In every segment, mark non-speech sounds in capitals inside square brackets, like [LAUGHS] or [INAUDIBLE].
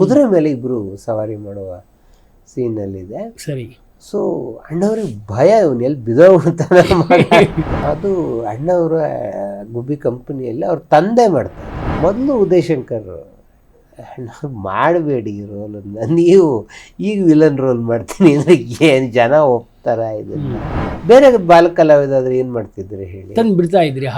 ಕುದುರೆ ಮೇಲೆ ಇಬ್ರು ಸವಾರಿ ಮಾಡುವ ಸೀನಲ್ಲಿದೆ ಸರಿ ಸೊ ಅಣ್ಣವ್ರಿಗೆ ಭಯ ಇವನು ಎಲ್ಲಿ ಬಿದೋಗ್ಬಿಡ್ತಾನೆ. ಅದು ಅಣ್ಣವರ ಗುಬ್ಬಿ ಕಂಪನಿಯಲ್ಲಿ ಅವ್ರ ತಂದೆ ಮಾಡ್ತಾರೆ ಮೊದಲು ಉದಯಶಂಕರ್ ಮಾಡಬೇಡಿ ಈ ರೋಲನ್ನು ನೀವು ಈಗ ವಿಲನ್ ರೋಲ್ ಮಾಡ್ತೀನಿ ಅಂದರೆ ಏನು ಜನ ಒಪ್ತಾರ ಇದನ್ನು? ಬೇರೆ ಬಾಲ ಕಲಾವಿದಾದ್ರೆ ಏನು ಮಾಡ್ತಿದ್ರಿ ಹೇಳಿ? ತಂದು ಬಿಡ್ತಾ ಇದ್ರಿ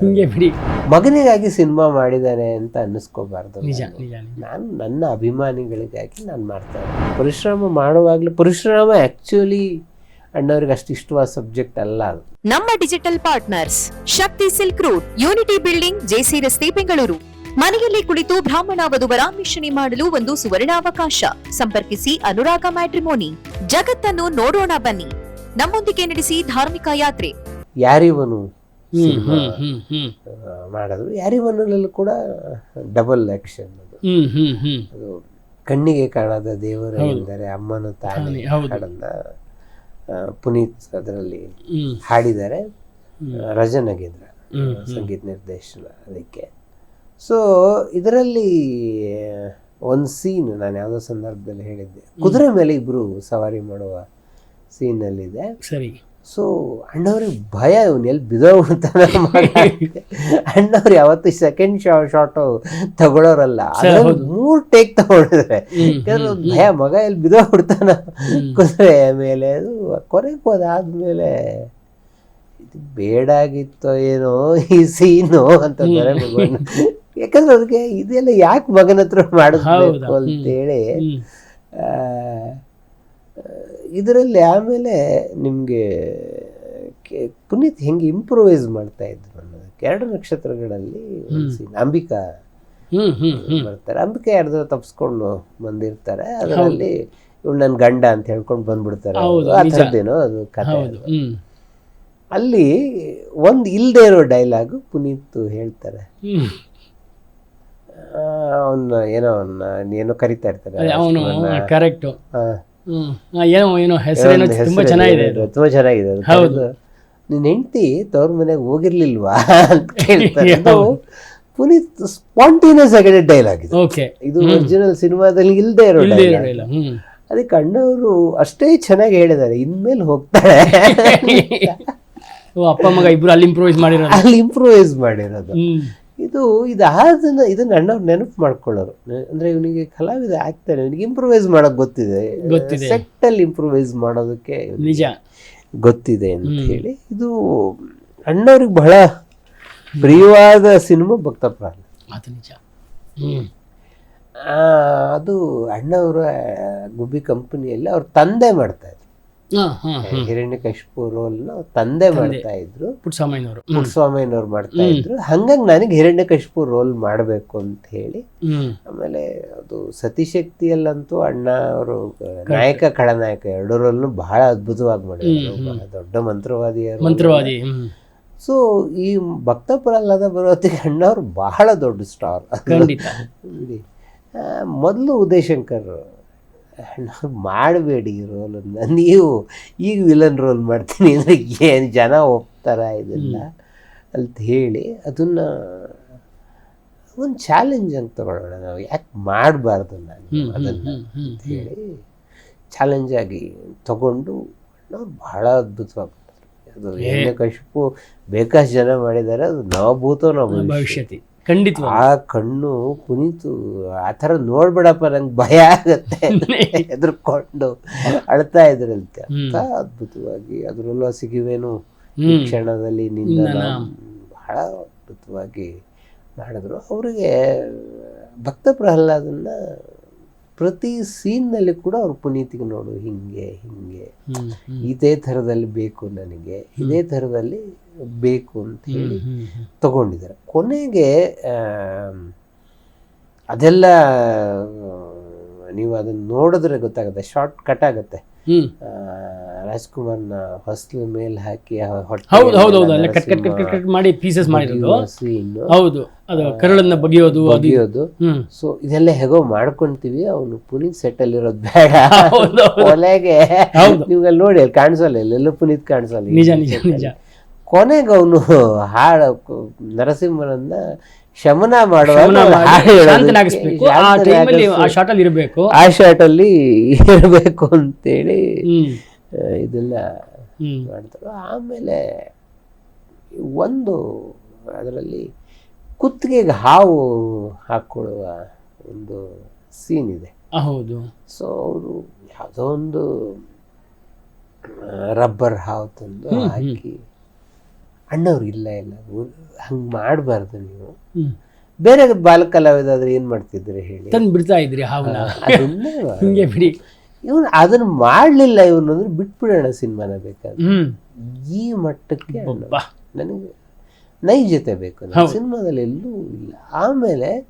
ಹಿಂಗೆ [LAUGHS] ಬಿಡಿ. ಮಗನಿಗಾಗಿ ಸಿನಿಮಾ ಮಾಡಿದ್ದಾನೆ ಅಂತ ಅನ್ನಿಸ್ಕೋಬಾರ್ದು ನಿಜ ನಾನು. ನಿಜ ನಿಜ. ನಾನು ನನ್ನ ಅಭಿಮಾನಿಗಳಿಗಾಗಿ ನಾನು ಮಾಡ್ತಾ ಇದ್ದೀನಿ ಪರಿಶ್ರಮ ಮಾಡುವಾಗಲೂ ಪರಿಶ್ರಮ ಆ್ಯಕ್ಚುಲಿ ಅಣ್ಣವ್ರಿಗೆ ಅಷ್ಟು ಇಷ್ಟವಾದ ಸಬ್ಜೆಕ್ಟ್ ಅಲ್ಲ ಅದು. ನಮ್ಮ digital partners Shakti silk route unity building J C ರಸ್ತೆ ಬೆಂಗಳೂರು ಮನೆಯಲ್ಲಿ ಕುಳಿತು ಬ್ರಾಹ್ಮಣ ವಧುವರ ಮಿಶ್ರಣಿ ಮಾಡಲು ಒಂದು ಸುವರ್ಣಾವಕಾಶ. ಸಂಪರ್ಕಿಸಿ ಅನುರಾಗ ಮ್ಯಾಟ್ರಿಮೋನಿ. ಜಗತ್ತನ್ನು ನೋಡೋಣ ಬನ್ನಿ. ನಮ್ಮೊಂದಿಗೆ ನಡೆಸಿ ಧಾರ್ಮಿಕ ಯಾತ್ರೆ. ಯಾರಿವನು ಮಾಡೋದು ಸಿನಿಮಾ ಹ್ಮ್ ಹ್ಮ್ ಹ್ಮ್. ಮಾಡಿದ್ರು ಯಾರಿವನಲ್ಲೂ ಕೂಡ ಡಬಲ್ ಆಕ್ಷನ್ ಅದು. ಹ್ಮ್ ಹ್ಮ್ ಹ್ಮ್. ಕಣ್ಣಿಗೆ ಕಾಣದ ದೇವರ. ಎಂದರೆ ಅಮ್ಮನ ತಾನೆ, ಹಾಡನ್ನ ಪುನೀತ್ ಅದರಲ್ಲಿ ಹಾಡಿದ್ದಾರೆ. ಹ್ಮ್. ರಜನಗೇಂದ್ರ ಸಂಗೀತ ನಿರ್ದೇಶನ ಅದಕ್ಕೆ. ಸೊ ಇದರಲ್ಲಿ ಒಂದು ಸೀನ್ ನಾನು ಯಾವುದೋ ಸಂದರ್ಭದಲ್ಲಿ ಹೇಳಿದ್ದೆ. ಕುದುರೆ ಮೇಲೆ ಇಬ್ಬರು ಸವಾರಿ ಮಾಡುವ ಸೀನಲ್ಲಿದೆ ಸರಿ. ಸೊ ಅಣ್ಣವ್ರಿಗೆ ಭಯ ಇವನು ಎಲ್ಲಿ ಬಿದೋಗ್ಬಿಡ್ತಾನೆ ಮಗ. ಅಣ್ಣವ್ರು ಯಾವತ್ತು ಸೆಕೆಂಡ್ ಶಾ ಶಾರ್ಟು ಅದ್ರಲ್ಲಿ ಮೂರು ಟೇಕ್ ತಗೊಂಡಿದ್ದಾರೆ ಹ್ಮ್, ಭಯ ಮಗ ಎಲ್ಲಿ ಬಿದೋಗ್ಬಿಡ್ತಾನ. ಕುದುರೆ ಮೇಲೆ ಅದು ಕೊನೆಗೆ ಹೋದಾದ್ಮೇಲೆ ಇದು ಬೇಡಾಗಿತ್ತೋ ಏನೋ ಈ ಸೀನು ಅಂತ ಯಾಕಂದ್ರೆ ಅವ್ರಿಗೆ ಇದೆಲ್ಲ ಯಾಕೆ ಮಗನ ಹತ್ರ ಮಾಡಿಸ್ಬೇಕು. ಅಂತೇಳಿ. ಇದರಲ್ಲಿ ಆಮೇಲೆ ನಿಮಗೆ ಪುನೀತ್ ಹೆಂಗೆ ಇಂಪ್ರೂವೈಸ್ ಮಾಡ್ತಾ ಇದ್ರು ಅನ್ನೋದಕ್ಕೆ ಎರಡು ನಕ್ಷತ್ರಗಳಲ್ಲಿ. ಅಂಬಿಕಾ ಬರ್ತಾರೆ. ಅಂಬಿಕೆ ಯಾರ್ದೋ ತಪ್ಸ್ಕೊಂಡು ಬಂದಿರ್ತಾರೆ. ಅದರಲ್ಲಿ ಇವ್ ನನ್ನ ಗಂಡ ಅಂತ ಹೇಳ್ಕೊಂಡು ಬಂದ್ಬಿಡ್ತಾರೆ ಆ. ಥರದ್ದೇನೋ ಅದು ಕಥೆ ಅಲ್ಲಿ ಒಂದು ಇಲ್ಲದೆ ಇರೋ ಡೈಲಾಗು ಪುನೀತ್ ಹೇಳ್ತಾರೆ. ಅವನ್ನ ಏನೋ ಅವನ್ನ ಏನೋ ಕರಿತಾ ಇರ್ತಾರೆ. ಅವನು. ಕರೆಕ್ಟ್ ಏನೋ ಏನೋ ಹೆಸರೇನೋ ಒಂದು ತುಂಬಾ ಹೆಸರು ಚೆನ್ನಾಗಿದೆ ತುಂಬಾ ಚೆನ್ನಾಗಿದೆ ಹೌದು. ಕರೆದು, ನಿನ್ ಹೆಂಡತಿ ತವ್ರ ಮನೆಗೆ ಹೋಗಿರ್ಲಿಲ್ವಾ? [LAUGHS] ಅಂತ ಕೇಳ್ತಾರೆ. [LAUGHS] ಪುನೀತ್ ಸ್ಪಾಂಟೇನಿಯಸ್ ಆಗಿದೆ ಡೈಲಾಗ್ ಇದು. ಓಕೆ. ಇದು ಒರಿಜಿನಲ್ ಸಿನಿಮಾದಲ್ಲಿ ಇಲ್ಲದೆ ಇರೋ dialogue. ಅದಕ್ಕೆ ಅಣ್ಣವರು ಅಷ್ಟೇ ಚೆನ್ನಾಗಿ ಹೇಳಿದ್ದಾರೆ. ಇನ್ಮೇಲೆ ಹೋಗ್ತಾರೆ. [LAUGHS] ಅಪ್ಪ ಮಗ ಇಬ್ರು ಅಲ್ಲಿ ಇಂಪ್ರೂವೈಸ್ ಮಾಡಿರೋದು. ಅಲ್ಲಿ ಇಂಪ್ರೂವೈಸ್ ಮಾಡಿರೋದು. ಇದು ಇದಾದ ಇದನ್ನ ಅಣ್ಣವ್ರು ನೆನಪು ಮಾಡ್ಕೊಳ್ಳೋರು. ಅಂದರೆ ಇವನಿಗೆ ಕಲಾವಿದ ಆಗ್ತಾನೆ ಇವನಿಗೆ ಇಂಪ್ರೂವೈಸ್ ಮಾಡೋಕೆ ಗೊತ್ತಿದೆ. ಗೊತ್ತಿದೆ. ಸೆಟ್ ಅಲ್ಲಿ ಇಂಪ್ರೂವೈಸ್ ಮಾಡೋದಕ್ಕೆ ನಿಜ. ಗೊತ್ತಿದೆ ಅಂತ ಹೇಳಿ ಇದು ಅಣ್ಣವ್ರಿಗೆ ಬಹಳ ಪ್ರಿಯವಾದ ಸಿನಿಮಾ ಭಕ್ತ ಪ್ರಾಣ ಅದು ನಿಜ. ಅದು ಅಣ್ಣವರ ಗುಬ್ಬಿ ಕಂಪನಿಯಲ್ಲಿ ಅವ್ರ ತಂದೆ ಮಾಡ್ತಾ ಇದ್ರು. ಹಾ ಹಾ ಹ್ಮ್ ಹಿರಣ್ಯಕಶಿಪು ರೋಲ್ನ ಅವ್ರ ತಂದೆ ಮಾಡ್ತಾ ಇದ್ರು. ಪುಟ್ಟಸ್ವಾಮಿಯವ್ರು ಮಾಡ್ತಾ ಇದ್ರು. ಹಂಗಾಗಿ ನನಗೆ ಹಿರಣ್ಯಕಶಿಪು ರೋಲ್ ಮಾಡಬೇಕು ಅಂತ ಹೇಳಿ ಆಮೇಲೆ ಅದು ಸತಿಶಕ್ತಿಯಲ್ಲಂತೂ ಅಣ್ಣ ಅವರು ನಾಯಕ ಖಳನಾಯಕ ಎರಡರಲ್ಲೂ ಬಹಳ ಅದ್ಭುತವಾಗಿ ಮಾಡಿದ್ರು. ದೊಡ್ಡ ಮಂತ್ರವಾದಿ ಮಂತ್ರವಾದಿ ಸೊ ಈ ಭಕ್ತ ಪ್ರಹ್ಲಾದ ಬರೋತ್ತಿಗೆ ಅಣ್ಣವ್ರು ಬಹಳ ದೊಡ್ಡ ಸ್ಟಾರ್ [LAUGHS] ಮೊದಲು ಉದಯಶಂಕರ್ ಮಾಡಬೇಡಿ ಈ ರೋಲನ್ನು. ನೀವು ಈಗ ವಿಲನ್ ರೋಲ್ ಮಾಡ್ತೀನಿ ಅಂದರೆ ಏನು ಜನ ಒಪ್ತಾರ ಇದೆಲ್ಲ ಅಂತ ಹೇಳಿ ಅದನ್ನು ಒಂದು ಚಾಲೆಂಜ್ ಅಂತ ತಗೊಳ್ಳೋಣ ನಾವು. ಯಾಕೆ ಮಾಡಬಾರ್ದು ನಾನು ಅದನ್ನು ಅಂತ ಹೇಳಿ ಚಾಲೆಂಜ್ ಆಗಿ ತಗೊಂಡು ನಾವು ಬಹಳ ಅದ್ಭುತವಾಗಿ ಅದು ಏನೇ ಕಶಿಪು ಬೇಕಾಷ್ಟು ಜನ ಮಾಡಿದ್ದಾರೆ ಅದು ನಾವು ಭೂತೋ ನಾವು ಭವಿಷ್ಯತಿ ಖಂಡಿತ ಆ ಕಣ್ಣು ಕುನಿತು ಆ ಥರ ನೋಡ್ಬೇಡಪ್ಪ ನಂಗೆ ಭಯ ಆಗತ್ತೆ. [LAUGHS] ಹೆದರ್ಕೊಂಡು ಅಳ್ತಾ ಇದ್ರಂತೆ. ಅಂತ ಅದ್ಭುತವಾಗಿ ಅದರಲ್ಲೂ ಸಿಗುವೇನು ಈ ಕ್ಷಣದಲ್ಲಿ ನಿಂದ ನಿನ್ನ ಬಹಳ ಅದ್ಭುತವಾಗಿ ಮಾಡಿದ್ರು. ಅವರಿಗೆ ಭಕ್ತ ಪ್ರಹ್ಲಾದನ್ನ ಪ್ರತಿ ಸೀನ್ನಲ್ಲಿ ಕೂಡ ಅವ್ರ ಪುನೀತಿಗೆ ನೋಡು ಹಿಂಗೆ ಹಿಂಗೆ. ಇದೇ ಥರದಲ್ಲಿ ಬೇಕು ನನಗೆ ಇದೇ ಥರದಲ್ಲಿ ಬೇಕು ಅಂತ ಹೇಳಿ ತಗೊಂಡಿದ್ದಾರೆ. ಕೊನೆಗೆ ಅದೆಲ್ಲ ನೀವು ಅದನ್ನ ನೋಡಿದ್ರೆ ಗೊತ್ತಾಗುತ್ತೆ ಶಾರ್ಟ್ ಕಟ್ ಆಗುತ್ತೆ. ರಾಜ್ಕುಮಾರ್ನ ಹೊಸ್ಲು ಮೇಲೆ ಹಾಕಿ ಹೌದು ಹೌದು ಹೌದು. ಅಲ್ಲ cut cut cut cut cut ಮಾಡಿ ಪೀಸಸ್ ಮಾಡಿರೋದು. ಹೌದು. ಅದು ಕರಳನ್ನ ಬಗೆಯೋದು ಬಗೆಯೋದು. ಸೊ ಇದೆಲ್ಲ ಹೇಗೋ ಮಾಡ್ಕೊಂತೀವಿ. ಅವನು ಪುನೀತ್ ಸೆಟ್ ಅಲ್ಲಿ ಇರೋದು ಬೇಡ. ಒಲೆಗೆ ಹೌದು. ಕೊನೆಗೆ ಹೌದು. ನೀವು ಅಲ್ಲಿ ನೋಡಿ ಅಲ್ಲಿ ಕಾಣಿಸಲ್ಲ ಎಲ್ಲೆಲ್ಲೂ ಪುನೀತ್ ಕಾಣಿಸಲ್ಲ ನಿಜ ನಿಜ ನಿಜ. ಕೊನೆಗೆ ಅವನು ಹಾಡ ನರಸಿಂಹನನ್ನ ಶಮನ ಮಾಡುವ ಆ ಶಾರ್ಟ್ ಅಲ್ಲಿ ಇರಬೇಕು. ಆ ಶಾಟಲ್ಲಿ ಇರಬೇಕು ಅಂತೇಳಿ ಇದೆಲ್ಲ ಮಾಡ್ತಾರೆ. ಆಮೇಲೆ ಒಂದು ಅದರಲ್ಲಿ ಕುತ್ತಿಗೆಗೆ ಹಾವು ಹಾಕೊಳ್ಳುವ ಒಂದು ಸೀನ್ ಇದೆ. ಹೌದು. ಸೊ ಅವರು ಯಾವುದೋ ಒಂದು ರಬ್ಬರ್ ಹಾವು ತಂದು ಹಾಕಿ ಅಣ್ಣವ್ರು ಇಲ್ಲ ಇಲ್ಲ. ಹಂಗೆ ಮಾಡಬಾರ್ದು ನೀವು. ಬೇರೆ ಬಾಲ ಕಲಾವಿದಾದ್ರೆ ಏನು ಮಾಡ್ತಿದ್ರೆ ಹೇಳಿ? ತಂದು ಬಿಡ್ತಾ ಇದ್ರಿ ಹಿಂಗೆ ಬಿಡಿ. ಇವನು ಅದನ್ನ ಮಾಡಲಿಲ್ಲ ಇವನು ಅಂದ್ರೆ ಬಿಟ್ಬಿಡೋಣ ಸಿನಿಮಾನ ಬೇಕಾದ್ರೆ. ಈ ಮಟ್ಟಕ್ಕೆ. ನನಗೆ ನೈಜತೆ ಬೇಕು. ಸಿನಿಮಾದಲ್ಲಿ ಎಲ್ಲೂ ಇಲ್ಲ. ಆಮೇಲೆ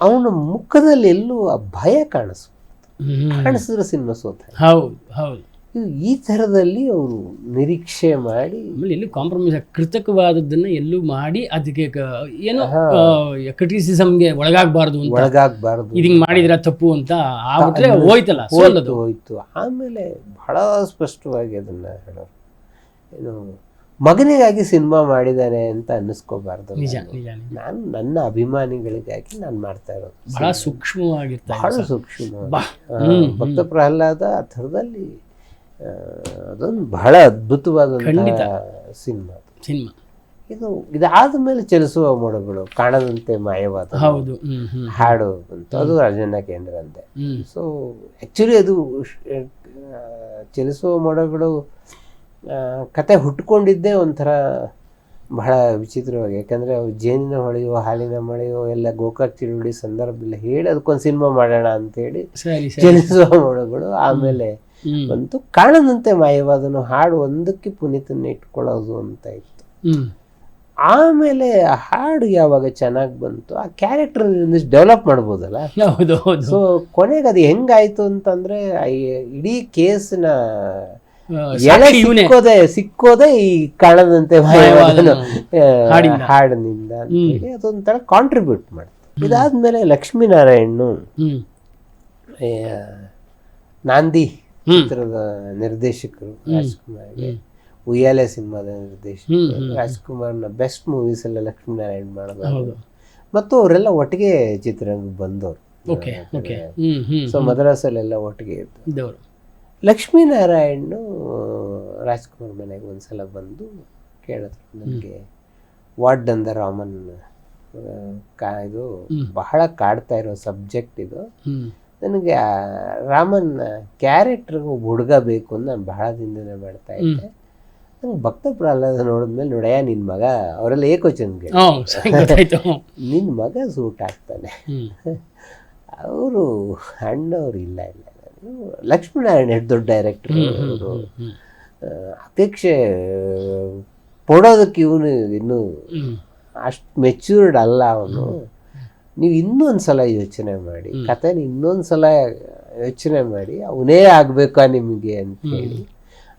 ಅವನ ಮುಖದಲ್ಲಿ ಎಲ್ಲೂ ಆ ಭಯ ಕಾಣಿಸ್ ಹ್ಮ್. ಕಾಣಿಸಿದ್ರೆ ಸಿನಿಮಾ ಸೋತ. ಹೌದು ಹೌದು. ಈ ಥರದಲ್ಲಿ ಅವರು ನಿರೀಕ್ಷೆ ಮಾಡಿ ಆಮೇಲೆ ಎಲ್ಲೂ ಕಾಂಪ್ರಮೈಸ್ ಕೃತಕವಾದದ್ದನ್ನ ಎಲ್ಲೂ ಮಾಡಿ ಅದಕ್ಕೆ ಏನು ಕ್ರಿಟಿಸಿಸಮ್ಗೆ ಒಳಗಾಗಬಾರ್ದು ಒಳಗಾಗಬಾರ್ದು ಇದು ಹಿಂಗೆ ಮಾಡಿದ್ರ ತಪ್ಪು ಅಂತ ಆಗುತ್ತೆ ಹೋಯ್ತಲ್ಲ ಹೋಯ್ತು ಸೋಲದು. ಹೋಯ್ತು. ಆಮೇಲೆ ಬಹಳ ಸ್ಪಷ್ಟವಾಗಿ ಅದನ್ನ ಹೇಳೋರು. ಏನು ಮಗನಿಗಾಗಿ ಸಿನಿಮಾ ಮಾಡಿದ್ದಾರೆ ಅಂತ ಅನ್ನಿಸ್ಕೋಬಾರ್ದು ನಿಜ ನಾನು. ನಿಜ ನಿಜ. ನಾನು ನನ್ನ ಅಭಿಮಾನಿಗಳಿಗಾಗಿ ನಾನು ಮಾಡ್ತಾ ಇರೋದು ಬಹಳ ಸೂಕ್ಷ್ಮವಾಗಿರ್ತಾ ಬಹಳ ಸೂಕ್ಷ್ಮ. ಭಕ್ತ ಪ್ರಹ್ಲಾದ ಆ ಥರದಲ್ಲಿ ಅದೊಂದು ಬಹಳ ಅದ್ಭುತವಾದಂಥ. Cinema cinema. ಇದು ಇದಾದ ಮೇಲೆ ಚಲಿಸುವ ಮೋಡಗಳು ಕಾಣದಂತೆ ಮಾಯವಾದ ಹೌದು. ಹಾಡು ಅಂತ ಅದು ರಾಜಣ್ಣ ಕೇಂದ್ರ ಅಂತೆ ಸೊ ಆ್ಯಕ್ಚುಲಿ ಅದು ಚಲಿಸುವ ಮೋಡಗಳು ಕತೆ ಹುಟ್ಕೊಂಡಿದ್ದೇ ಒಂಥರ ಬಹಳ ವಿಚಿತ್ರವಾಗಿ. ಯಾಕಂದರೆ ಅವು ಜೇನಿನ ಹೊಳೆಯೋ ಹಾಲಿನ ಮಳೆಯೋ ಎಲ್ಲ ಗೋಕಾಕ್ ಚಿರುಳಿ ಸಂದರ್ಭದಲ್ಲಿ ಹೇಳಿ ಅದಕ್ಕೊಂದು ಸಿನಿಮಾ ಮಾಡೋಣ ಅಂತೇಳಿ ಚಲಿಸುವ ಮೋಡಗಳು ಆಮೇಲೆ ಬಂತು. ಕಾಣದಂತೆ ಮಾಯವಾದನು ಹಾಡು ಒಂದಕ್ಕೆ ಪುನೀತನ್ನ ಇಟ್ಕೊಳ್ಳೋದು ಅಂತ ಇತ್ತು. ಆಮೇಲೆ ಆ ಹಾಡು ಯಾವಾಗ ಚೆನ್ನಾಗಿ ಬಂತು ಆ ಕ್ಯಾರೆಕ್ಟರ್ ಡೆವಲಪ್ ಮಾಡ್ಬೋದಲ್ಲ? ಸೊ ಕೊನೆಗೆ ಅದು ಹೆಂಗಾಯ್ತು ಅಂತಂದ್ರೆ ಇಡೀ ಕೇಸ್ನ. ಸಿಕ್ಕೋದೆ ಸಿಕ್ಕೋದೆ ಈ ಕಾಣದಂತೆ. ಹಾಡಿನಿಂದ ಅದೊಂಥರ ಕಾಂಟ್ರಿಬ್ಯೂಟ್ ಮಾಡ್ತು. ಇದಾದ್ಮೇಲೆ ಲಕ್ಷ್ಮೀನಾರಾಯಣ್ಣು ನಾಂದಿ. ಚಿತ್ರದ ನಿರ್ದೇಶಕರು ರಾಜ್ಕುಮಾರ್ಗೆ. ಉಯ್ಯಾಲೆ ಸಿನಿಮಾದ ನಿರ್ದೇಶಕರು ರಾಜ್ಕುಮಾರ್ನ ರಾಜ್ಕುಮಾರ್ನ ಬೆಸ್ಟ್ ಮೂವೀಸ್ ಎಲ್ಲ ಲಕ್ಷ್ಮೀನಾರಾಯಣ್ ಮಾಡಿದ್ರು. ಹೌದು. ಮತ್ತು ಅವರೆಲ್ಲ ಒಟ್ಟಿಗೆ ಚಿತ್ರರಂಗಕ್ಕೆ ಬಂದವರು. ಸೊ ಮದ್ರಾಸಲ್ಲೆಲ್ಲ ಒಟ್ಟಿಗೆ ಇದ್ದು ಇದ್ದವರು. ಲಕ್ಷ್ಮೀನಾರಾಯಣ್ ರಾಜ್ಕುಮಾರ್ ಮನೆಗೆ ಒಂದ್ಸಲ ಬಂದು ಕೇಳಿದ್ರು. ನನಗೆ ಡನ್ ಅಂದ ರಾಮನ್ ಕಾ ಇದು ಬಹಳ ಕಾಡ್ತಾ ಇರೋ ಸಬ್ಜೆಕ್ಟ್ ಇದು. ನನಗೆ ರಾಮನ್ ಕ್ಯಾರೆಕ್ಟರ್ಗೆ ಒಬ್ಬ ಹುಡುಗ ಬೇಕು ಅಂತ ನಾನು ಬಹಳ ದಿನದಿಂದ ಮಾಡ್ತಾ ಇದ್ದೆ. ನಂಗೆ ಭಕ್ತ ಪ್ರಹ್ಲಾದ ನೋಡಿದ್ಮೇಲೆ ನೋಡಯ್ಯ ನಿನ್ನ ಮಗ ಅವರೆಲ್ಲ ಏಕೋಚನ್ಗೆ ನಿನ್ನ ಮಗ ಸೂಟ್ ಆಗ್ತಾನೆ. ಅವರು ಅಣ್ಣವ್ರು ಇಲ್ಲ ಇಲ್ಲ ಲಕ್ಷ್ಮೀನಾರಾಯಣ ದೊಡ್ಡ ಡೈರೆಕ್ಟರ್ ಅಪೇಕ್ಷೆ ಪಡೋದಕ್ಕೆ ಇವನು ಇನ್ನೂ ಅಷ್ಟು ಮೆಚ್ಯೂರ್ಡ್ ಅಲ್ಲ ಅವನು. ನೀವು ಇನ್ನೊಂದು ಸಲ ಯೋಚನೆ ಮಾಡಿ ಕಥೆನ ಇನ್ನೊಂದು ಸಲ ಯೋಚನೆ ಮಾಡಿ ಅವನೇ ಆಗಬೇಕಾ ನಿಮಗೆ ಅಂತ ಹೇಳಿ.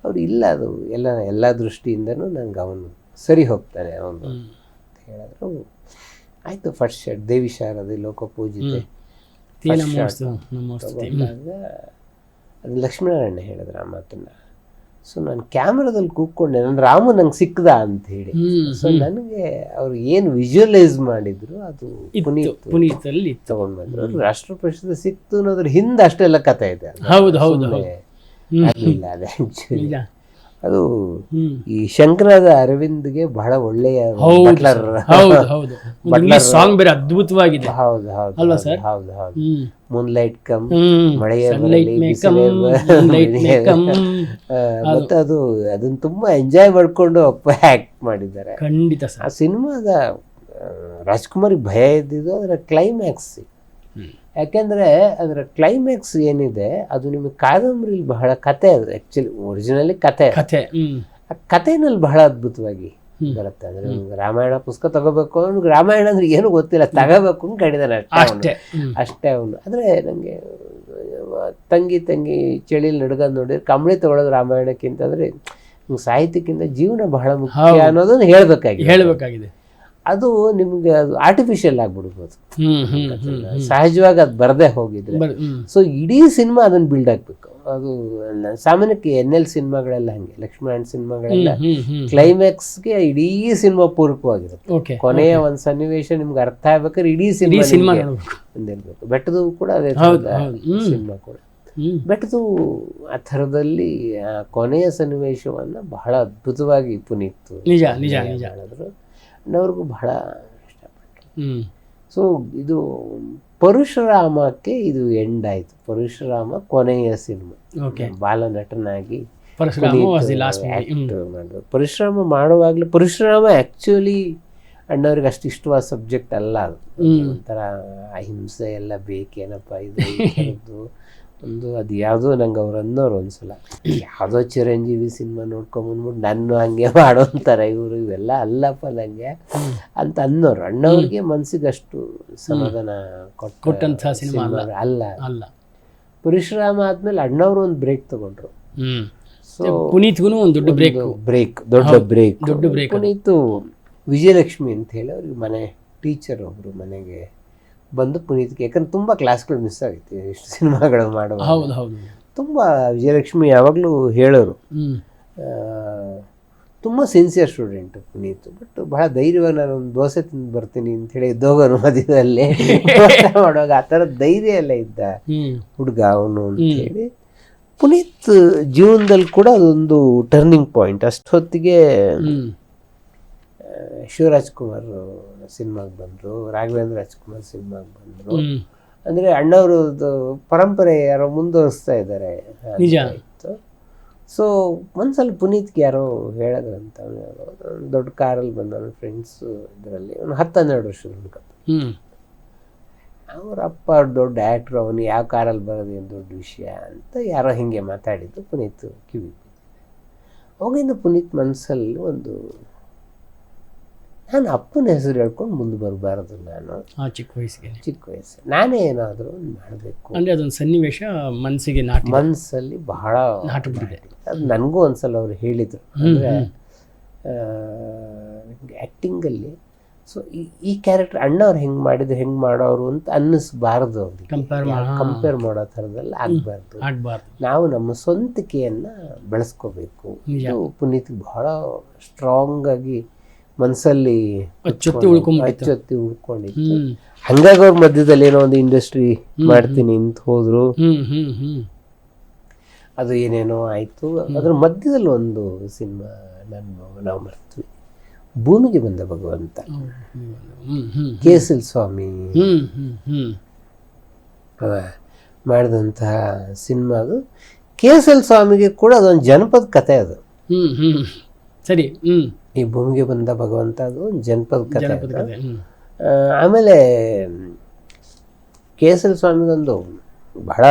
ಅವ್ರು ಇಲ್ಲ ಅದು ಎಲ್ಲ ಎಲ್ಲ ದೃಷ್ಟಿಯಿಂದನೂ ನಂಗೆ ಅವನು ಸರಿ ಹೋಗ್ತಾನೆ ಅವನು ಅಂತ ಹೇಳಿದ್ರು. ಆಯಿತು ಫಸ್ಟ್ ಶರ್ಟ್ ದೇವಿ ಶಾರದೆ ಲೋಕಪೂಜಿತೆ. ಅದು ಲಕ್ಷ್ಮೀನಾರಾಯಣ ಹೇಳಿದ್ರು ಆ ಮಾತನ್ನ. ಸೊ ನಾನು ಕ್ಯಾಮ್ರಾದಲ್ಲಿ ಕೂತ್ಕೊಂಡೆ. ನನ್ನ ರಾಮು ನಂಗೆ ಸಿಕ್ಕದ ಅಂತ ಹೇಳಿ. ಸೊ ನನಗೆ ಅವ್ರು ಏನು ವಿಜುವಲೈಸ್ ಮಾಡಿದ್ರು ಅದು ಪುನೀತ್ ಪುನೀತ್ ಅಲ್ಲಿ ತಗೊಂಡ್ ಬಂದ್ರು ಅವ್ರು ರಾಷ್ಟ್ರ ಪ್ರಶಸ್ತಿ ಸಿಕ್ತು ಅನ್ನೋದ್ರ ಹಿಂದೆ ಅಷ್ಟೆಲ್ಲ ಕಥೆ ಇದೆ ಹೌದು ಹೌದು ಅದು actually. ಅದು ಈ ಶಂಕರಾದ ಅರವಿಂದ್ಗೆ ಬಹಳ ಒಳ್ಳೆಯ ಬಟ್ಲರ್. ಸಾಂಗ್ ಬೇರೆ ಅದ್ಭುತವಾಗಿದೆ. ಹೌದು ಹೌದು ಅಲ್ವಾ ಸರ್? ಹೌದು ಹೌದು. ಮೂನ್ ಲೈಟ್ ಕಮ್ ಮಳೆಯ ಮತ್ತೆ ಅದು ಅದನ್ನ ತುಂಬಾ ಎಂಜಾಯ್ ಮಾಡ್ಕೊಂಡು ಅಪ್ಪ ಆಕ್ಟ್ ಮಾಡಿದ್ದಾರೆ. ಖಂಡಿತ ಆ ಸಿನಿಮಾದ ರಾಜ್ಕುಮಾರ್ ಭಯ ಇದ್ದಿದ್ದು ಅದರ ಕ್ಲೈಮ್ಯಾಕ್ಸ್ ಯಾಕೆಂದ್ರೆ ಅದರ ಕ್ಲೈಮ್ಯಾಕ್ಸ್ ಏನಿದೆ ಅದು ನಿಮಗೆ ಕಾದಂಬರಿಲಿ ಬಹಳ ಕತೆ ಅದು. ಆ್ಯಕ್ಚುಲಿ ಒರಿಜಿನಲಿ ಕತೆ. ಕತೆ. ಆ ಕಥೆನಲ್ಲಿ ಬಹಳ ಅದ್ಭುತವಾಗಿ ಬರುತ್ತೆ. ಅಂದ್ರೆ ನಿಮ್ಗೆ ರಾಮಾಯಣ ಪುಸ್ತಕ ತಗೋಬೇಕು ಅವ್ನಿಗೆ ರಾಮಾಯಣ ಅಂದ್ರೆ ಏನು ಗೊತ್ತಿಲ್ಲ. ತಗೋಬೇಕು ಅಂತ ಕಡಿದಾನೆ ಅಷ್ಟೇ ಅಷ್ಟೇ. ಅವನು. ಆದರೆ ನನಗೆ ತಂಗಿ ತಂಗಿ ಚಳಿಲಿ ನಡ್ಗದು ನೋಡಿದ್ರೆ ಕಂಬಳಿ ತಗೊಳ್ಳೋದು ರಾಮಾಯಣಕ್ಕಿಂತ ಅಂದರೆ ಸಾಹಿತ್ಯಕ್ಕಿಂತ ಜೀವನ ಬಹಳ ಮುಖ್ಯ ಅನ್ನೋದನ್ನು ಅನ್ನೋದನ್ನ ಹೇಳಬೇಕಾಗಿದೆ. ಹೇಳ್ಬೇಕಾಗಿದೆ. ಅದು ನಿಮ್ಗೆ ಅದು ಆರ್ಟಿಫಿಷಿಯಲ್ ಆಗ್ಬಿಡ್ಬೋದು. ಸಹಜವಾಗಿ ಅದು ಬರದೇ ಹೋಗಿದ್ರೆ. ಸೊ ಇಡೀ ಸಿನಿಮಾ ಅದನ್ನ ಬಿಲ್ಡ್ ಆಗ್ಬೇಕು. ಅದು ಸಾಮಾನ್ಯಕ್ಕೆ ಎನ್ ಎಲ್ ಸಿನಿಮಾಗಳೆಲ್ಲ ಹಂಗೆ ಲಕ್ಷ್ಮಣ್ ಸಿನಿಮಾಗಳೆಲ್ಲ ಕ್ಲೈಮ್ಯಾಕ್ಸ್ಗೆ ಇಡೀ ಸಿನಿಮಾ ಪೂರಕವಾಗಿರುತ್ತೆ. ಕೊನೆಯ ಒಂದು ಸನ್ನಿವೇಶ ನಿಮ್ಗೆ ಅರ್ಥ ಆಗ್ಬೇಕಾದ್ರೆ ಇಡೀ ಸಿನಿಮಾ ಹೊಂದಿರ್ಬೇಕು ಬೆಟ್ಟದು ಕೂಡ ಅದೇ ಸಿನಿಮಾ ಕೂಡ. ಬೆಟ್ಟದು ಆ ಥರದಲ್ಲಿ ಆ ಕೊನೆಯ ಸನ್ನಿವೇಶವನ್ನ ಬಹಳ ಅದ್ಭುತವಾಗಿ ಪುನೀತ್ ನಿಜ ನಿಜ ನಿಜ. ಅವ್ರಿಗೂ ಬಹಳ ಇಷ್ಟಪಟ್ಟರು ಸೊ ಇದು ಪರಶುರಾಮಕ್ಕೆ ಇದು ಎಂಡ್ ಆಯ್ತು. ಪರಶುರಾಮ ಕೊನೆಯ ಸಿನಿಮಾ. ಓಕೆ ಬಾಲನಟನಾಗಿ ಪರಶುರಾಮ ಮಾಡುವಾಗಲೇ ಪರಿಶ್ರಮ ಆ್ಯಕ್ಚುಲಿ ಅಣ್ಣವ್ರಿಗೆ ಅಷ್ಟು ಇಷ್ಟವಾದ ಸಬ್ಜೆಕ್ಟ್ ಅಲ್ಲ ಅದು. ಒಂಥರ ಅಹಿಂಸೆ ಎಲ್ಲ ಬೇಕೇನಪ್ಪ ಇದು [LAUGHS] ಒಂದು ಅದು ಯಾವುದೋ ನಂಗೆ ಅವ್ರು ಅನ್ನೋರು ಒಂದ್ಸಲ. ಯಾವುದೋ ಚಿರಂಜೀವಿ ಸಿನಿಮಾ ನೋಡ್ಕೊಂಬಂದ್ಬಿಟ್ಟು ನನ್ನ ಹಂಗೆ [LAUGHS] ಮಾಡೋಂತಾರೆ ಇವರು ಇವೆಲ್ಲ ಅಲ್ಲಪ್ಪ ನನಗೆ ಅಂತ ಅನ್ನೋರು ಅಣ್ಣವ್ರಿಗೆ ಮನ್ಸಿಗೆ ಅಷ್ಟು ಸಮಾಧಾನ ಕೊಟ್ಟ ಕೊಟ್ಟಂಥ ಸಿನಿಮಾ ಅಲ್ಲ. ಅಲ್ಲ. ಪರಿಶ್ರಮ ಆದ್ಮೇಲೆ ಅಣ್ಣವರು ಒಂದು ಬ್ರೇಕ್ ತಗೊಂಡ್ರು. ಸೊ ಪುನೀತ್ಗೂ ಒಂದು ದೊಡ್ಡ ಬ್ರೇಕ್ ಬ್ರೇಕ್ ದೊಡ್ಡ ಬ್ರೇಕ್ ದೊಡ್ಡ ಬ್ರೇಕ್ ಪುನೀತು ವಿಜಯಲಕ್ಷ್ಮಿ ಅಂತ ಹೇಳಿ ಅವ್ರಿಗೆ ಮನೆ ಟೀಚರ್ ಒಬ್ರು ಮನೆಗೆ ಬಂದು ಪುನೀತ್ಗೆ ಯಾಕಂದ್ರೆ ತುಂಬಾ ಕ್ಲಾಸ್ಗಳು ಮಿಸ್ ಆಗಿತ್ತು ಇಷ್ಟು ಸಿನಿಮಾಗಳು ಮಾಡುವ ಹೌದು ಹೌದು. ತುಂಬಾ ವಿಜಯಲಕ್ಷ್ಮಿ ಯಾವಾಗಲೂ ಹೇಳೋರು. ತುಂಬ ಸಿನ್ಸಿಯರ್ ಸ್ಟೂಡೆಂಟ್ ಪುನೀತ್ ಬಟ್ ಬಹಳ ಧೈರ್ಯವಾಗಿ ನಾನು ಒಂದು ದೋಸೆ ತಿಂದು ಬರ್ತೀನಿ ಅಂತ ಹೇಳಿ ಎದ್ದೋಗೋನು ಮಧ್ಯದಲ್ಲಿ. [LAUGHS] ಮಾಡುವಾಗ ಆ ಥರ ಧೈರ್ಯ ಎಲ್ಲ ಇದ್ದ ಹುಡುಗ ಅವನು ಅಂತ ಹೇಳಿ. ಪುನೀತ್ ಜೀವನದಲ್ಲಿ ಕೂಡ ಅದೊಂದು ಟರ್ನಿಂಗ್ ಪಾಯಿಂಟ್ ಅಷ್ಟೊತ್ತಿಗೆ ಶಿವರಾಜ್ ಕುಮಾರ್ ಸಿನಿಮಾಗೆ ಬಂದರು ರಾಘವೇಂದ್ರ ರಾಜ್ಕುಮಾರ್ ಸಿನಿಮಾಗೆ ಬಂದರು. ಅಂದರೆ ಅಣ್ಣವ್ರದ್ದು ಪರಂಪರೆ ಯಾರೋ ಮುಂದುವರಿಸ್ತಾ ಇದ್ದಾರೆ. ನಿಜ. ಇತ್ತು. ಸೊ ಒಂದ್ಸಲ ಪುನೀತ್ಗೆ ಯಾರೋ ಹೇಳಿದ್ರಂತ ದೊಡ್ಡ ಕಾರಲ್ಲಿ ಬಂದ ನನ್ನ ಫ್ರೆಂಡ್ಸ್ ಇದರಲ್ಲಿ ಒಂದು ಹತ್ತು ಹನ್ನೆರಡು ವರ್ಷದ ಹುಡುಗ ಅವ್ರ ಅಪ್ಪ ದೊಡ್ಡ ಆ್ಯಕ್ಟ್ರು ಅವನು ಯಾವ ಕಾರಲ್ಲಿ ಬರೋದು ಏನು ದೊಡ್ಡ ವಿಷಯ ಅಂತ ಯಾರೋ ಹಿಂಗೆ ಮಾತಾಡಿದ್ದು ಪುನೀತ್ ಕಿವಿ ಅವಾಗಿಂದ ಪುನೀತ್ ಮನಸ್ಸಲ್ಲಿ ಒಂದು ನಾನು ಅಪ್ಪನ ಹೆಸರು ಹೇಳ್ಕೊಂಡು ಮುಂದೆ ಬರಬಾರ್ದು ನಾನು. ಆ ಚಿಕ್ಕ ವಯಸ್ಸಿಗೆ. ಚಿಕ್ಕ ವಯಸ್ಸು. ನಾನೇ ಏನಾದರೂ ಒಂದು ಮಾಡಬೇಕು. ಅಂದರೆ ಅದೊಂದು ಸನ್ನಿವೇಶ ಮನಸ್ಸಿಗೆ ನಾಟಿ. ಮನಸ್ಸಲ್ಲಿ ಬಹಳ ನಾಟಕ ಅದು ನನಗೂ ಒಂದ್ಸಲ ಅವ್ರು ಹೇಳಿದರು. ಅಂದರೆ ಆ್ಯಕ್ಟಿಂಗಲ್ಲಿ ಸೊ ಈ ಕ್ಯಾರೆಕ್ಟರ್ ಅಣ್ಣವ್ರು ಹೆಂಗೆ ಮಾಡಿದ್ರು ಹೆಂಗೆ ಮಾಡೋರು ಅಂತ ಅನ್ನಿಸ್ಬಾರ್ದು ಅವ್ರಿಗೆ. ಕಂಪೇರ್ ಕಂಪೇರ್ ಮಾಡೋ ಥರದಲ್ಲಿ ಆಗಬಾರ್ದು. ನಾವು ನಮ್ಮ ಸ್ವಂತಿಕೆಯನ್ನು ಬೆಳೆಸ್ಕೋಬೇಕು. ಪುನೀತ್ ಬಹಳ ಸ್ಟ್ರಾಂಗ್ ಆಗಿ ಮನಸ್ಸಲ್ಲಿ ಅಚ್ಚೊತ್ತಿ ಉಳ್ಕೊಂಡ್ಬಿಟ್ಟಿತ್ತು. ಅಚ್ಚೊತ್ತಿ ಉಳ್ಕೊಂಡಿತ್ತು. ಹಂಗಾಗಿ ಅವ್ರ ಮಧ್ಯದಲ್ಲಿ ಏನೋ ಒಂದು ಇಂಡಸ್ಟ್ರಿ ಮಾಡ್ತೀನಿ ಅಂತ ಹೋದ್ರು. ಅದು ಏನೇನೋ ಆಯ್ತು. ಅದ್ರ ಮಧ್ಯದಲ್ಲಿ ಒಂದು ಸಿನಿಮಾ ನಾನು ನಾವು ಮರ್ತೀವಿ. ಭೂಮಿಗೆ ಬಂದ ಭಗವಂತ. ಕೇಸಲ್ ಸ್ವಾಮಿ. ಮಾಡಿದಂತಹ ಸಿನಿಮಾ ಅದು. ಕೇಸಲ್ ಸ್ವಾಮಿಗೆ ಕೂಡ ಅದೊಂದು ಜನಪದ ಕತೆ ಅದು. ಸರಿ ಹ್ಮ್. ಈ ಭೂಮಿಗೆ ಬಂದ ಭಗವಂತ ಅದು ಜನಪದ. ಕಥೆ ಹ್ಮ್. ಆಮೇಲೆ ಕೇಸಲ್ ಸ್ವಾಮಿಗೊಂದು ಬಹಳ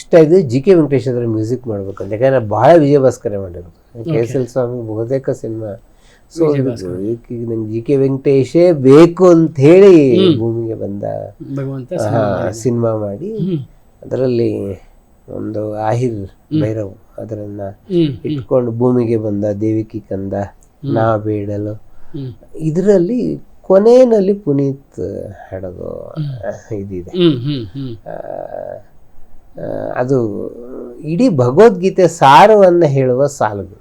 ಇಷ್ಟ ಇದೆ ಜಿ ಕೆ ವೆಂಕಟೇಶ್ ಅದರ ಮ್ಯೂಸಿಕ್ ಮಾಡ್ಬೇಕಂತ. ಯಾಕಂದ್ರೆ ಬಹಳ ವಿಜಯ ಭಾಸ್ಕರ ಮಾಡಿರೋದು ಕೇಸಲ್ ಸ್ವಾಮಿ ಬಹುತೇಕ ಸಿನಿಮಾ ಸೊ ಈಗ ನಂಗೆ ಜಿ ಕೆ ವೆಂಕಟೇಶೇ ಬೇಕು ಅಂತ ಹೇಳಿ ಭೂಮಿಗೆ ಬಂದ ಭಗವಂತ ಸಿನಿಮಾ ಮಾಡಿ ಅದರಲ್ಲಿ ಒಂದು ಆಹಿರ್ ಭೈರವ್ ಅದರನ್ನ ಇಟ್ಕೊಂಡು ಭೂಮಿಗೆ ಬಂದ ದೇವಿಕಿ ಕಂದ ನಾ ಬೇಡಲು. ಇದರಲ್ಲಿ ಕೊನೆಯಲ್ಲಿ ಪುನೀತ್ ಹಾಡೋದು ಇದಿದೆ. ಅದು ಇಡೀ ಭಗವದ್ಗೀತೆ ಸಾರವನ್ನ ಹೇಳುವ ಸಾಲುಗಳು.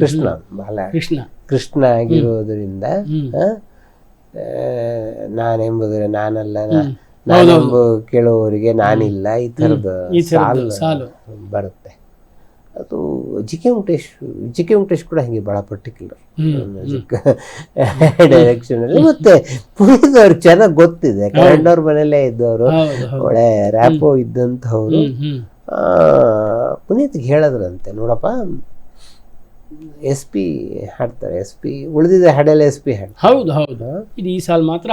ಕೃಷ್ಣ ಬಾಲ ಕೃಷ್ಣ. ಕೃಷ್ಣ ಆಗಿರೋದ್ರಿಂದ ನಾನೆಂಬುದರೆ ನಾನಲ್ಲ ನಾನೆಂಬ ಕೇಳುವವರಿಗೆ ನಾನಿಲ್ಲ ಈ ಥರದ ಸಾಲು ಸಾಲು. ಬರುತ್ತೆ. ಅದು G K Venkatesh G K Venkatesh ಕೂಡ ಹಂಗೆ ಭಾಳ ಪರ್ಟಿಕ್ಯುಲರ್. ಡೈರೆಕ್ಷನ್ ಅಲ್ಲಿ. ಮತ್ತೆ ಪುನೀತ್ ಅವ್ರು ಚೆನ್ನಾಗಿ ಗೊತ್ತಿದೆ. ಕನ್ನಡವ್ರ ಮನೆಯಲ್ಲೇ ಇದ್ದವರು ಒಳ್ಳೆ ರ್ಯಾಪೋ ಇದ್ದಂಥವ್ರು. ಪುನೀತ್ಗೆ ಹೇಳದ್ರಂತೆ ನೋಡಪ್ಪ. ಎಸ್ ಪಿ ಹಾಡ್ತಾರೆ. ಎಸ್ ಪಿ ಉಳಿದಿದ ಹಾಡೆಲ್ಲ ಎಸ್ ಪಿ ಹಾಡ್ತಾರೆ. ಹೌದು ಹೌದು. ಇದು ಈ ಸಾಲು ಮಾತ್ರ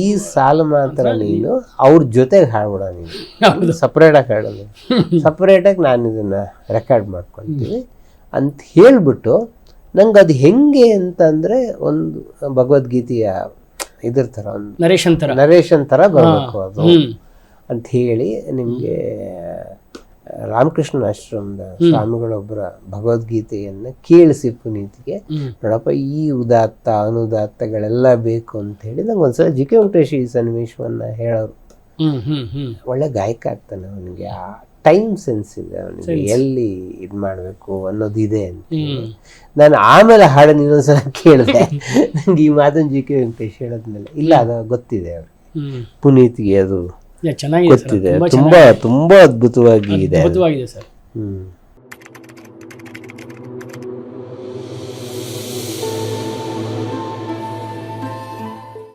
ಈ ಸಾಲು ಮಾತ್ರ ನೀನು ಅವ್ರ ಜೊತೆಗೆ ಹಾಡ್ಬಿಡ ನೀನು. ಸಪ್ರೇಟಾಗಿ ಹಾಡೋದು ಸಪ್ರೇಟಾಗಿ ನಾನು. ಇದನ್ನ ರೆಕಾರ್ಡ್ ಮಾಡ್ಕೊಳ್ತೀನಿ ಅಂತ ಹೇಳ್ಬಿಟ್ಟು ನಂಗೆ ಅದು ಹೆಂಗೆ ಅಂತಂದ್ರೆ ಒಂದು ಭಗವದ್ಗೀತೆಯ ಇದ್ರ ಥರ ಒಂದು ನರೇಶನ್ ಥರ ನರೇಶನ್ ಥರ ಬರಬೇಕು ಅದು. ಅಂತ ಹೇಳಿ ನಿಮಗೆ ರಾಮಕೃಷ್ಣ ಆಶ್ರಮದ ಸ್ವಾಮಿಗಳೊಬ್ಬರ ಭಗವದ್ಗೀತೆಯನ್ನು ಕೇಳಿಸಿ ಪುನೀತ್ಗೆ ನೋಡಪ್ಪ ಈ ಉದಾತ್ತ ಅನುದಾತ್ತಗಳೆಲ್ಲ ಬೇಕು ಅಂತ ಹೇಳಿ ನಂಗೆ ಒಂದ್ಸಲ ಜಿ ಕೆ ವೆಂಕಟೇಶ್ ಈ ಸನ್ನಿವೇಶವನ್ನು ಹೇಳೋರು. ಒಳ್ಳೆ ಗಾಯಕ ಆಗ್ತಾನೆ ಅವನಿಗೆ. ಆ ಟೈಮ್ ಸೆನ್ಸ್ ಇದೆ ಅವನಿಗೆ. ಎಲ್ಲಿ ಇದು ಮಾಡಬೇಕು ಅನ್ನೋದಿದೆ ಅಂತ ನಾನು ಆಮೇಲೆ ಹಾಡನ್ನು ಇನ್ನೊಂದ್ಸಲ ಕೇಳಿದೆ. ನಂಗೆ ಈ ಮಾತನ್ನು ಜಿ ಕೆ ವೆಂಕಟೇಶ್ ಹೇಳೋದ್ಮೇಲೆ. ಇಲ್ಲ ಅದು ಗೊತ್ತಿದೆ ಅವ್ರಿಗೆ. ಪುನೀತ್ಗೆ ಅದು ಚೆನ್ನಾಗಿದೆ ಸರ್. ಗೊತ್ತಿದೆ. ತುಂಬಾ ತುಂಬಾ ತುಂಬಾ ಅದ್ಭುತವಾಗಿ ಇದೆ ಅದ್ಭುತವಾಗಿದೆ ಸರ್. ಹ್ಮ್.